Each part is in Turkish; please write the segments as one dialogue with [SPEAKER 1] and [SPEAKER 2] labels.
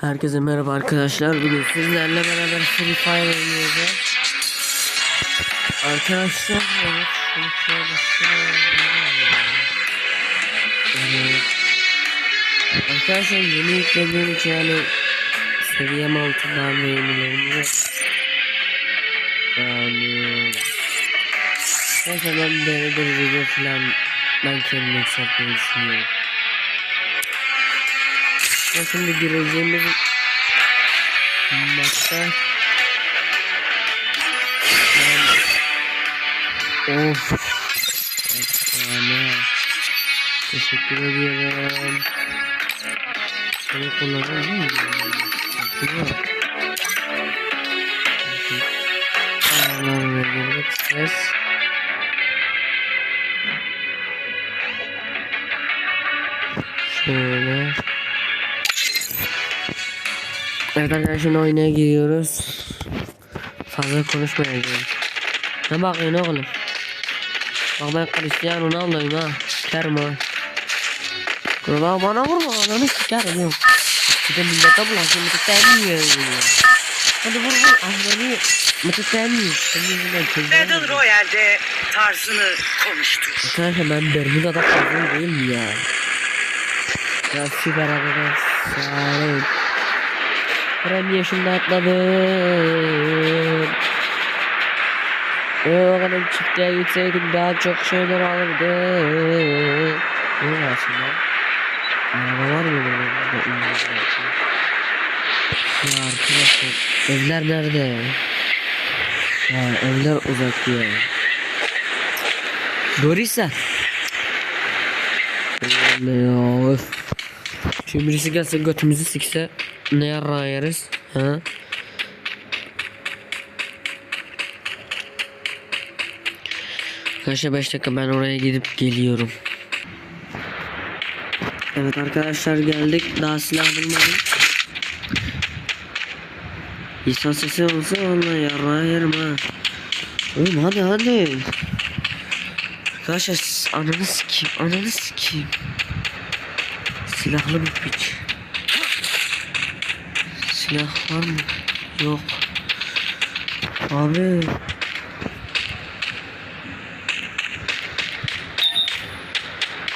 [SPEAKER 1] Herkese merhaba arkadaşlar. Bugün sizlerle beraber Free Fire oynayacağız. Arkadaşlar evet şöyle yani, Arkadaşlar yeni yüklediğim için yani seviyem altından beğenilerim yok. Yani Neyse ben bir video falan ben kendim yükseltmeyi düşünüyorum. Ve şimdi gireceğimiz maçta. Of Efsane Teşekkür ediyorum Bunu kullanalım mı? Yok Ayarlarına girmek isteriz Şöyle Evet arkadaşlar oyuna giriyoruz. Fazla konuşmayacağım. Ne bakıyorsun oğlum? Bak ben Cristiano Ronaldo'yum ha. Sikerim ha. Kurban bana vurma ananı sikerim yok. Bir de millete bulaşıyor mıtıklanmıyor ya. Hadi vur vur ananı mıtıklanmıyor. Senin yüzünden
[SPEAKER 2] Battle
[SPEAKER 1] çözüyorum.
[SPEAKER 2] Royale'de tarzını konuştur.
[SPEAKER 1] Arkadaşlar ben Bermuda'da fazla değil mi ya? Ya süper arkadaşlar. Krem yaşında atladım. Kadar çiftliğe gitseydik daha çok şeyler alırdık. Ne aslında? Araba var mı burada? İngilizce. Ya arkadaşlar evler nerede? Ya evler uzak ya. Dorisa. Ne ya. Şimdi birisi gelse götümüzü sikse ne yarra yeriz? Ha? Arkadaşlar 5 dakika ben oraya gidip geliyorum. Evet arkadaşlar geldik. Daha silah bulmadım. İnsan sesi olsa valla yarra yerim ha. Oğlum hadi hadi. Arkadaşlar ananı sikeyim ananı sikeyim. Silahlı bir piç. Silah var mı? Yok. Abi.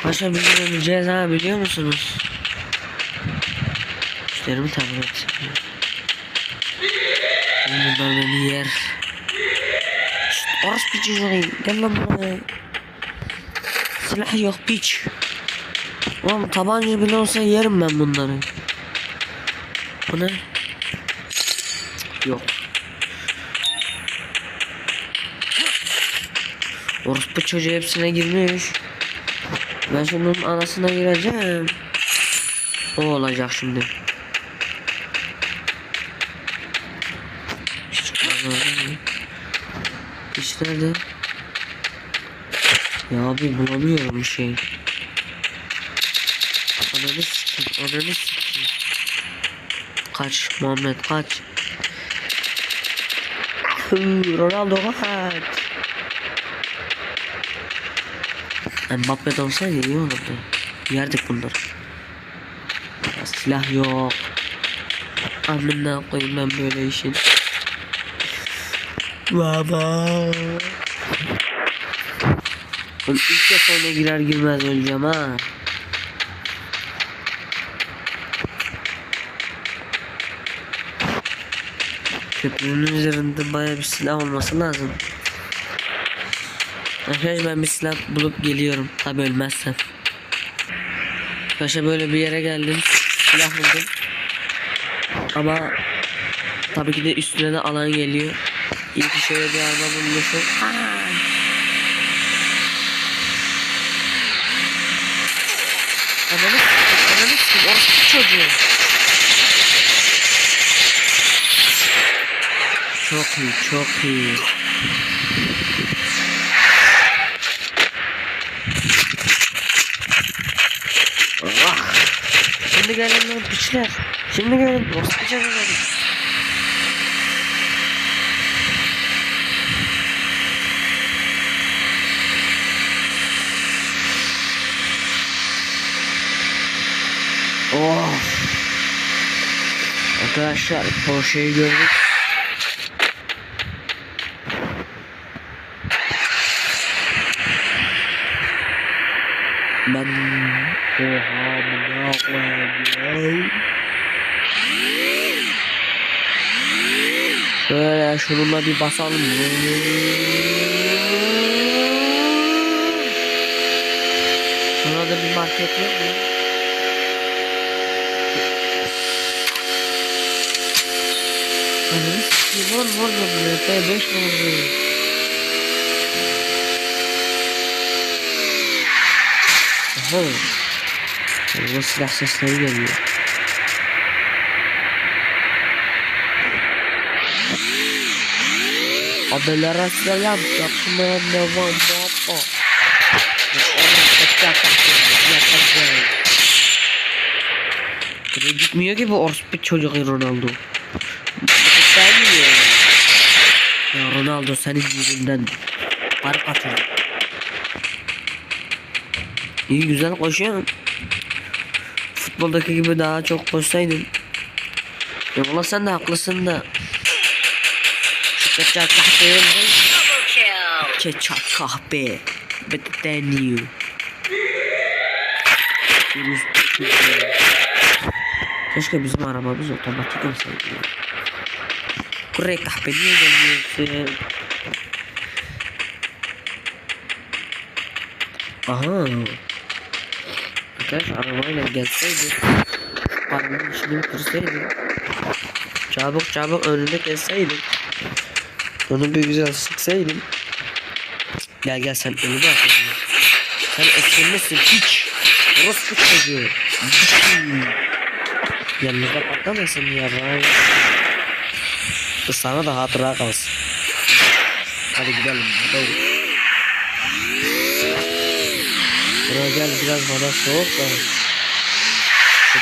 [SPEAKER 1] Bir gün öleceğiz ha biliyor musunuz? İşlerimi tahmin et. Bunlar beni yer. Orası piçi zorayım. Gel lan buraya. Silah yok piç. Oğlum tabanca bile olsa yerim ben bunları. Bu ne? Yok. Orospu çocuğu hepsine girmiş. Ben şimdi onun anasına gireceğim. O olacak şimdi. Hiç nerede? Ya abi bulamıyorum bir şey. Ananı sikeyim, ananı sikeyim. Kaç Muhammed kaç. Ronaldo kaç. Mbappe'de olsaydı iyi olurdu. Yerdik bunları. Silah yok. Amına koyayım ben böyle işin. Baba. Oğlum ilk defa girer girmez öleceğim ha. Köprünün üzerinde baya bir silah olması lazım. Arkadaşlar ben bir silah bulup geliyorum. Tabi ölmezsem. Arkadaşlar böyle bir yere geldim. Silah buldum. Ama tabii ki de üstüne de alan geliyor. İyi ki şöyle bir araba bulmuşum. Ananı ananı orospu çocuğu. Çok iyi, çok iyi. Ah! Şimdi gelin lan piçler. Şimdi gelin. Orospu çocuğu Oh. Arkadaşlar Porsche'yi gördük. Ben oha şununla bir basalım. Şurada bir market yok mu? Vur vur vur MP5 vur Aha Bu silah sesleri geliyor. Abilere selam yapmaya devam baba Buraya gitmiyor ki bu orospu çocuk Ronaldo. Sen mi Ya Ronaldo senin yüzünden fark atıyor. İyi güzel koşuyorsun. Futboldaki gibi daha çok koşsaydın. Ya valla sen de haklısın da. Çeçak kahve.
[SPEAKER 2] Double kill.
[SPEAKER 1] Çeçak kahve. Better than you. Keşke bizim arabamız otomatik olsaydı. ya. Buraya kahve niye gelmiyorsun? Aha. Arkadaş arabayla gelseydi. Arabanın işini bitirseydi. Çabuk çabuk önünde kesseydim. Onu bir güzel sıksaydım. Gel gel sen önüme atıyorsun. Sen eskilmesin hiç. Orospu çocuğu. Yanımızda patlamasın ya vay. Sana da hatıra kalsın. Hadi gidelim. Doğru. Buraya gel biraz bana soğuk da.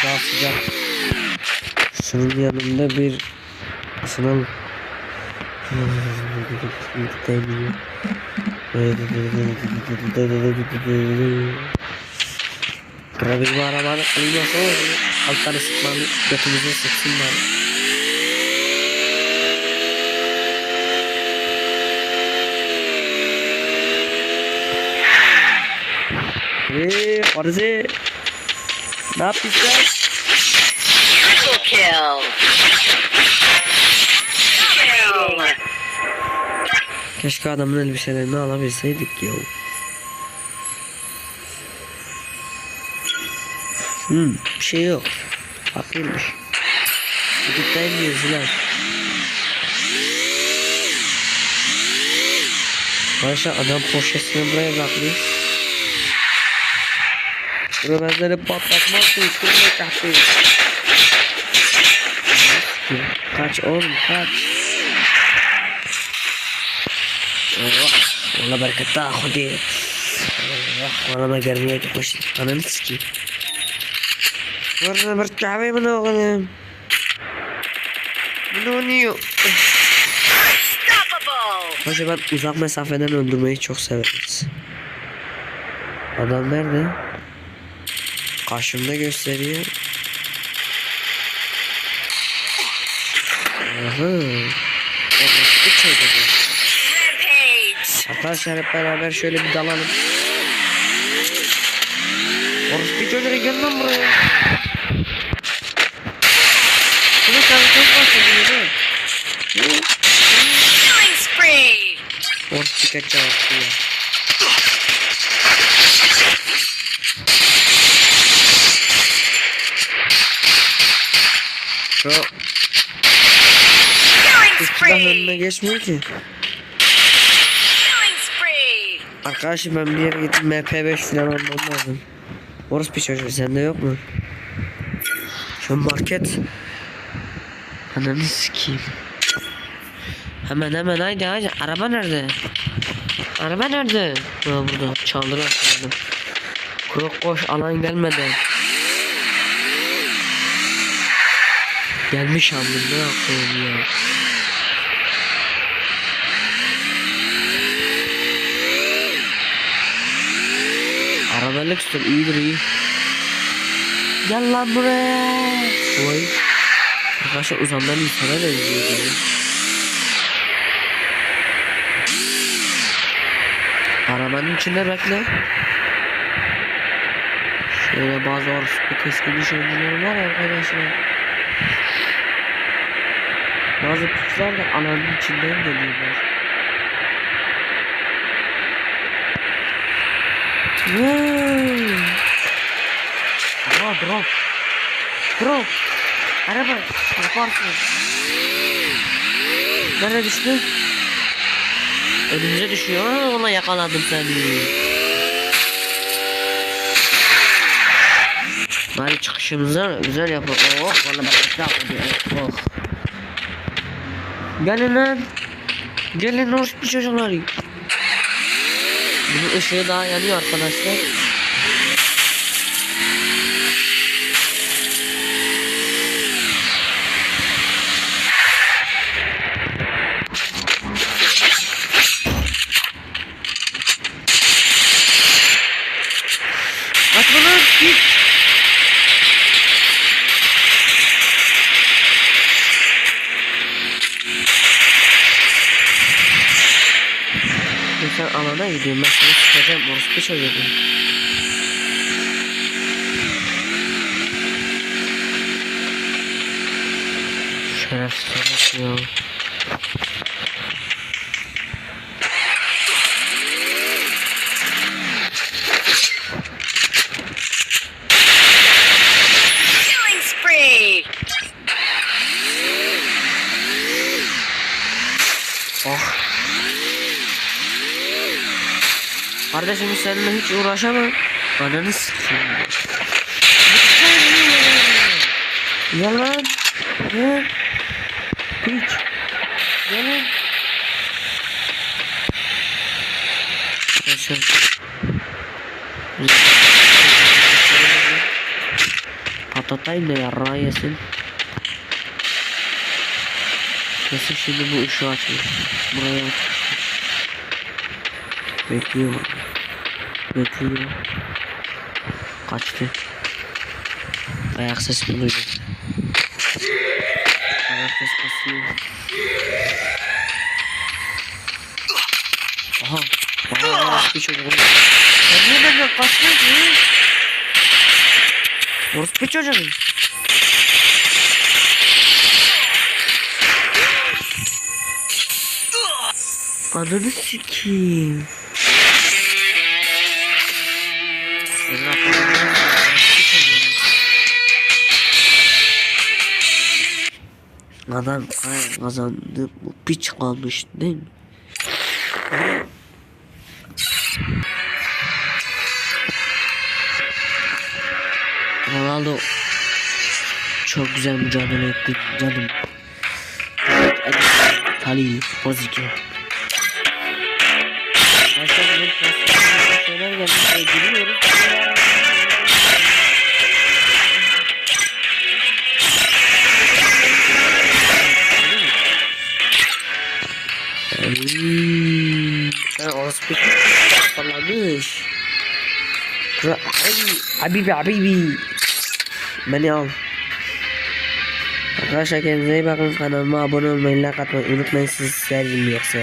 [SPEAKER 1] Daha sıcak. Şunun yanında bir ısınalım. Buraya bir olur. Alttan ısıtmalı. Götümüzü sıksın bari. Eee Arze. Ne yapıyorsun?
[SPEAKER 2] Triple kill. Kill.
[SPEAKER 1] Keşke adamın elbiselerini alabilseydik ya. Hmm, bir şey yok. Haklıymış. Gidip yiyoruz lan. Arkadaşlar adam poşetini buraya bırakmış. Benleri patlatmak üstüne taktı. Kaç oğlum kaç. Allah. Allah bereket daha hadi. Allah bana da gelmeye tutmuş. Ananı sikeyim. Varna bir kahve mi ne oğlum? Ne?
[SPEAKER 2] Unstoppable.
[SPEAKER 1] Hoca ben uzak mesafeden öldürmeyi çok severiz. Adam nerede? Karşımda gösteriyor. Aha. Orası.
[SPEAKER 2] Rampage.
[SPEAKER 1] Arkadaşlar hep beraber şöyle bir dalalım. Orası bir çocuğa gel lan buraya. Şunu sen tek başına değil mi?
[SPEAKER 2] Killing spree.
[SPEAKER 1] Orası bir kaçacak ya. Silah önüne geçmiyor ki. Arkadaşım ben bir yere gidip MP5 falan almam lazım. Orası bir çocuğu sende yok mu? Şu market. Ananı sikeyim. Hemen hemen haydi haydi. Araba nerede? Araba nerede? Ha burada. Çaldılar çaldı. Koş koş alan gelmeden. Gelmiş hamle ne yapayım ya. Arabalık sür iyidir iyi. Gel lan buraya. Oy. Arkadaşlar uzamdan insana benziyor. diyor. Arabanın içinde bekle. Şöyle bazı orospu keskin nişancıları var arkadaşlar. Bazı piçler de alanın içinden geliyorlar. Vay! Aha drop. Drop. Araba yaparsın. Nerede düştü? Önümüze düşüyor. Ona yakaladım seni. Bari çıkışımızı güzel yapalım. Oh bana bak. Oh. Gelin lan. Gelin hoş bir çocuklar. Bunun ışığı daha yanıyor arkadaşlar. Alana gidiyorum ben seni sıkacağım orospu çocuğum. Şerefsiz ya.
[SPEAKER 2] Killing spree.
[SPEAKER 1] Oh. Kardeşim seninle hiç uğraşamam. Ananı sikeyim. Yalan. Ne? Hiç. Yalan. Yaşar. Patatayım da yarrağı yesin. Nasıl şimdi bu ışığı açıyor. Buraya atmıştır. Bekliyor. Bekliyor. Kaçtı. Ayak sesini duydum. Ayak ses basıyor. Aha. Aha. Bir çocuk. Ya niye benden kaçmıyor ki? Orospu çocuğu. Ananı sikeyim. Adam kazandı. Bu piç kalmış değil mi? Ronaldo çok güzel mücadele etti canım. Tali, Pozike. Başka bir şeyler geldi. حبيبي حبيبي. حبيبي من يوم؟ راشا كان زي باقي القناة ما ابونا ما يلاقى تقولوا تنسي السالي اللي يخسر